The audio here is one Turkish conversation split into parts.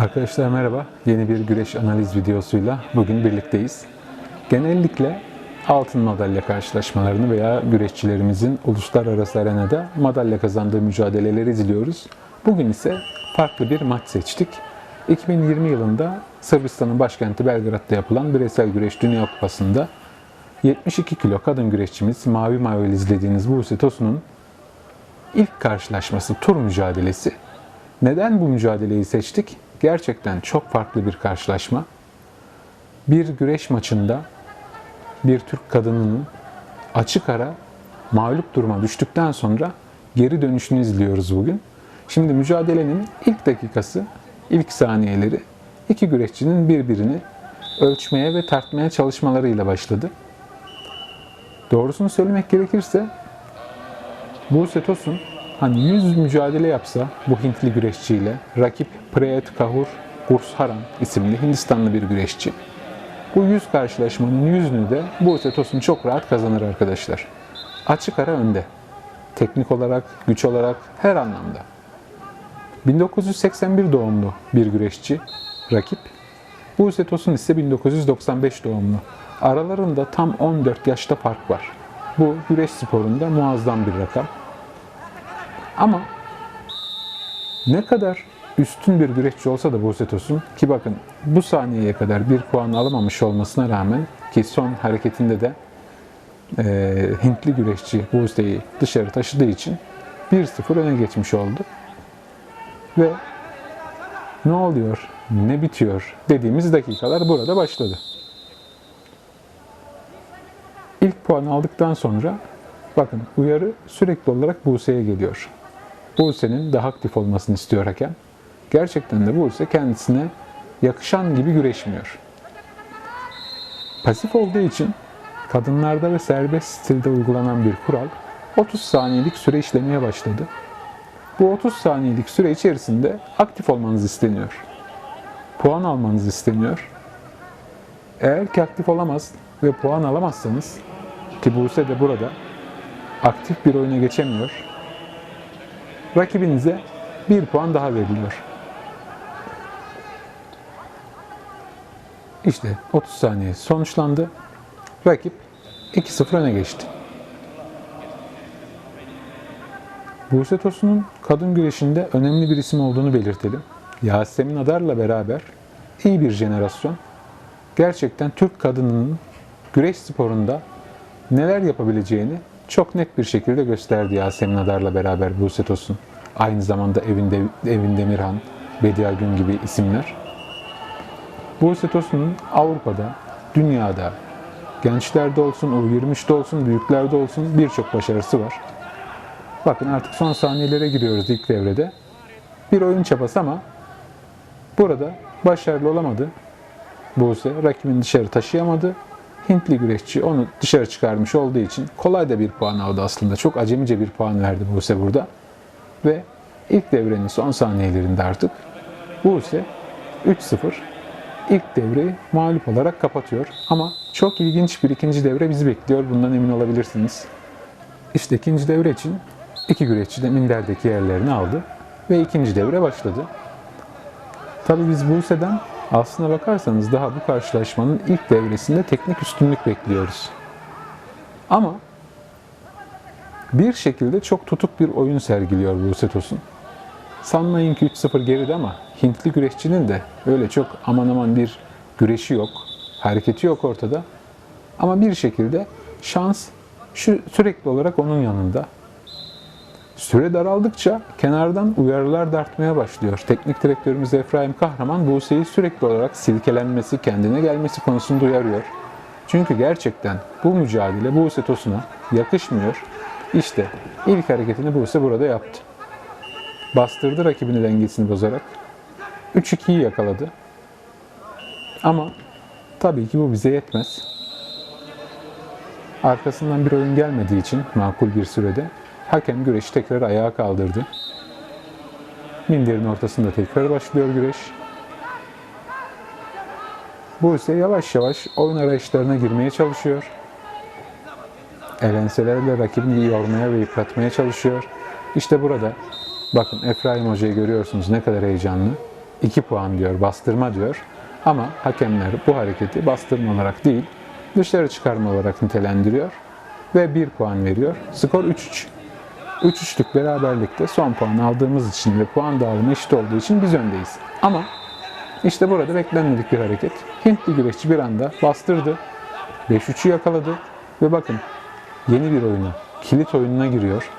Arkadaşlar merhaba. Yeni bir güreş analiz videosuyla bugün birlikteyiz. Genellikle altın madalya karşılaşmalarını veya güreşçilerimizin uluslararası arenada madalya kazandığı mücadeleleri izliyoruz. Bugün ise farklı bir maç seçtik. 2020 yılında Sırbistan'ın başkenti Belgrad'da yapılan Bireysel Güreş Dünya Kupası'nda 72 kilo kadın güreşçimiz Mavi Mavi'yle izlediğiniz Buse Tosun'un ilk karşılaşması tur mücadelesi. Neden bu mücadeleyi seçtik? Gerçekten çok farklı bir karşılaşma. Bir güreş maçında bir Türk kadınının açık ara mağlup duruma düştükten sonra geri dönüşünü izliyoruz bugün. Şimdi mücadelenin ilk dakikası, ilk saniyeleri iki güreşçinin birbirini ölçmeye ve tartmaya çalışmalarıyla başladı. Doğrusunu söylemek gerekirse Buse Tosun hani 100 mücadele yapsa bu Hintli güreşçiyle rakip Prayat Kahur Gursharan isimli Hindistanlı bir güreşçi. Bu 100 karşılaşmanın 100'ünü de Buse Tosun çok rahat kazanır arkadaşlar. Açık ara önde. Teknik olarak, güç olarak her anlamda. 1981 doğumlu bir güreşçi rakip. Buse Tosun ise 1995 doğumlu. Aralarında tam 14 yaşta fark var. Bu güreş sporunda muazzam bir rakam. Ama ne kadar üstün bir güreşçi olsa da Buse Tosun ki bakın bu saniyeye kadar bir puan alamamış olmasına rağmen ki son hareketinde de e, Hintli güreşçi Buse'yi dışarı taşıdığı için 1-0 öne geçmiş oldu. Ve ne oluyor, ne bitiyor dediğimiz dakikalar burada başladı. İlk puan aldıktan sonra bakın uyarı sürekli olarak Buse'ye geliyor. Buse'nin daha aktif olmasını istiyor hakem. Gerçekten de Buse kendisine yakışan gibi güreşmiyor. Pasif olduğu için kadınlarda ve serbest stilde uygulanan bir kural 30 saniyelik süre işlemeye başladı. Bu 30 saniyelik süre içerisinde aktif olmanız isteniyor. Puan almanız isteniyor. Eğer ki aktif olamaz ve puan alamazsanız ki Buse de burada aktif bir oyuna geçemiyor. Rakibinize bir puan daha veriliyor. İşte 30 saniye sonuçlandı. Rakip 2-0 öne geçti. Buse Tosun'un kadın güreşinde önemli bir isim olduğunu belirtelim. Yasemin Adar'la beraber iyi bir jenerasyon. Gerçekten Türk kadınının güreş sporunda neler yapabileceğini çok net bir şekilde gösterdi Yasemin Adar'la beraber Buse Tosun. Aynı zamanda Evin, Evin Demirhan, Bediye Gün gibi isimler. Buse Tosun'un Avrupa'da, dünyada, gençlerde olsun, U23'de olsun, büyüklerde olsun birçok başarısı var. Bakın artık son saniyelere giriyoruz ilk devrede. Bir oyun çabası ama burada başarılı olamadı. Buse rakibini dışarı taşıyamadı. Hintli güreşçi onu dışarı çıkarmış olduğu için kolay da bir puan aldı aslında. Çok acemice bir puan verdi Buse burada. Ve ilk devrenin son saniyelerinde artık Buse 3-0 ilk devreyi mağlup olarak kapatıyor. Ama çok ilginç bir ikinci devre bizi bekliyor. Bundan emin olabilirsiniz. İşte ikinci devre için iki güreşçi de minderdeki yerlerini aldı ve ikinci devre başladı. Tabii biz Buse'den aslına bakarsanız daha bu karşılaşmanın ilk devresinde teknik üstünlük bekliyoruz. Ama bir şekilde çok tutuk bir oyun sergiliyor Buse Tosun. Sanmayın ki 3-0 geride ama Hintli güreşçinin de öyle çok aman aman bir güreşi yok, hareketi yok ortada. Ama bir şekilde şans şu sürekli olarak onun yanında. Süre daraldıkça kenardan uyarılar da artmaya başlıyor. Teknik direktörümüz Efraim Kahraman Buse'yi sürekli olarak silkelenmesi, kendine gelmesi konusunda uyarıyor. Çünkü gerçekten bu mücadele Buse Tosun'a yakışmıyor. İşte ilk hareketini Buse burada yaptı. Bastırdı rakibini dengesini bozarak. 3-2'yi yakaladı. Ama tabii ki bu bize yetmez. Arkasından bir oyun gelmediği için makul bir sürede hakem güreşi tekrar ayağa kaldırdı. Minderin ortasında tekrar başlıyor güreş. Bu ise yavaş yavaş oyun arayışlarına girmeye çalışıyor. Elenselerle rakibini yormaya ve yıpratmaya çalışıyor. İşte burada bakın Efraim Hoca'yı görüyorsunuz ne kadar heyecanlı. 2 puan diyor, bastırma diyor. Ama hakemler bu hareketi bastırma olarak değil, dışarı çıkarma olarak nitelendiriyor ve 1 puan veriyor. Skor 3-3. 3-3'lük beraberlikte son puan aldığımız için ve puan dağılımı eşit olduğu için biz öndeyiz. Ama işte burada beklenmedik bir hareket. Hintli güreşçi bir anda bastırdı. 5-3'ü yakaladı ve bakın yeni bir oyuna, kilit oyununa giriyor.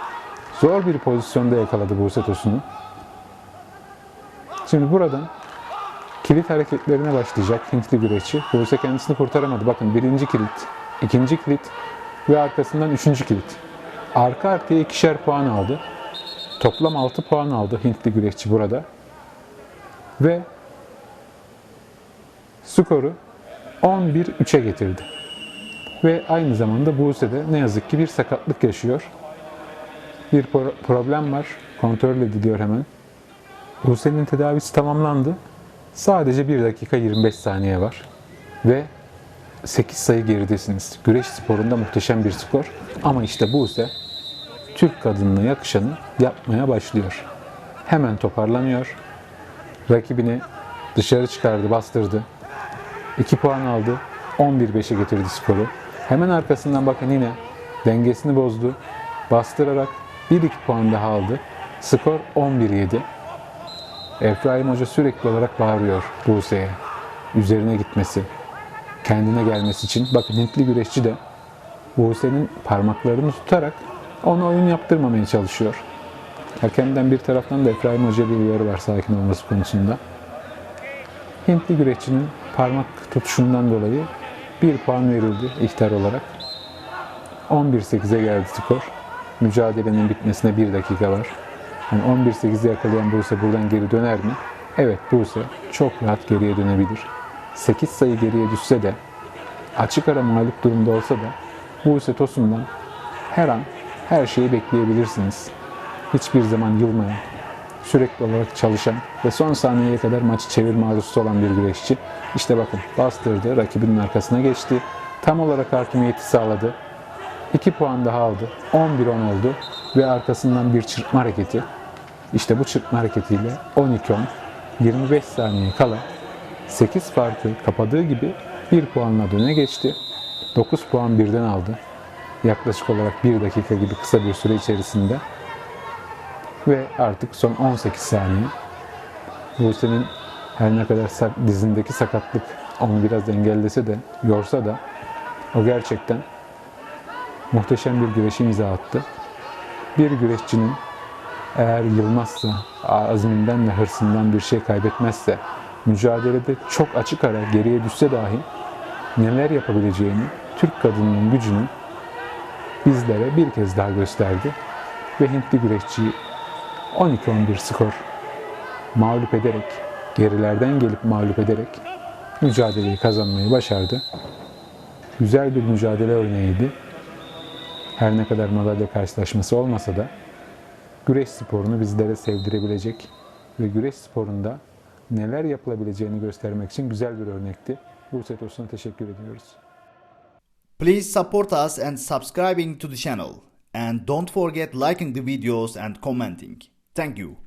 Zor bir pozisyonda yakaladı Buse Tosun'u. Şimdi buradan kilit hareketlerine başlayacak Hintli güreşçi. Buse kendisini kurtaramadı. Bakın birinci kilit, ikinci kilit ve arkasından üçüncü kilit. Arka arkaya ikişer puan aldı. Toplam 6 puan aldı Hintli güreşçi burada. Ve skoru 11-3'e getirdi. Ve aynı zamanda Buse de ne yazık ki bir sakatlık yaşıyor. Bir pro- problem var. Kontrol ediliyor hemen. Buse'nin tedavisi tamamlandı. Sadece 1 dakika 25 saniye var. Ve 8 sayı geridesiniz. Güreş sporunda muhteşem bir skor. Ama işte Buse Türk kadınına yakışanı yapmaya başlıyor. Hemen toparlanıyor. Rakibini dışarı çıkardı, bastırdı. 2 puan aldı. 11-5'e getirdi skoru. Hemen arkasından bakın yine dengesini bozdu. Bastırarak 1-2 puan daha aldı. Skor 11-7. Efraim Hoca sürekli olarak bağırıyor Buse'ye. Üzerine gitmesi, kendine gelmesi için. Bakın Hintli güreşçi de Buse'nin parmaklarını tutarak ona oyun yaptırmamaya çalışıyor. Hakemden bir taraftan da Efraim Hoca bir uyarı var sakin olması konusunda. Hintli güreşçinin parmak tutuşundan dolayı bir puan verildi ihtar olarak. 11-8'e geldi skor. Mücadelenin bitmesine bir dakika var. Yani 11-8'i yakalayan Buse buradan geri döner mi? Evet Buse çok rahat geriye dönebilir. 8 sayı geriye düşse de açık ara mağlup durumda olsa da Buse Tosun'dan her an her şeyi bekleyebilirsiniz. Hiçbir zaman yılmayan, sürekli olarak çalışan ve son saniyeye kadar maçı çevirme arzusu olan bir güreşçi. İşte bakın bastırdı, rakibinin arkasına geçti. Tam olarak hakimiyeti sağladı. 2 puan daha aldı. 11-10 oldu ve arkasından bir çırpma hareketi. İşte bu çırpma hareketiyle 12-10, 25 saniye kala 8 farkı kapadığı gibi 1 puanla döne geçti. 9 puan birden aldı. Yaklaşık olarak 1 dakika gibi kısa bir süre içerisinde. Ve artık son 18 saniye. Buse'nin her ne kadar dizindeki sakatlık onu biraz engellese de, yorsa da o gerçekten muhteşem bir güreş imza attı. Bir güreşçinin eğer yılmazsa, azminden ve hırsından bir şey kaybetmezse, mücadelede çok açık ara geriye düşse dahi neler yapabileceğini, Türk kadınının gücünü bizlere bir kez daha gösterdi. Ve Hintli güreşçiyi 12-11 skor mağlup ederek, gerilerden gelip mağlup ederek mücadeleyi kazanmayı başardı. Güzel bir mücadele örneğiydi. Her ne kadar madalya karşılaşması olmasa da güreş sporunu bizlere sevdirebilecek ve güreş sporunda neler yapılabileceğini göstermek için güzel bir örnekti. Buse Tosun'a teşekkür ediyoruz. Please support us and subscribing to the channel. And don't forget liking the videos and commenting. Thank you.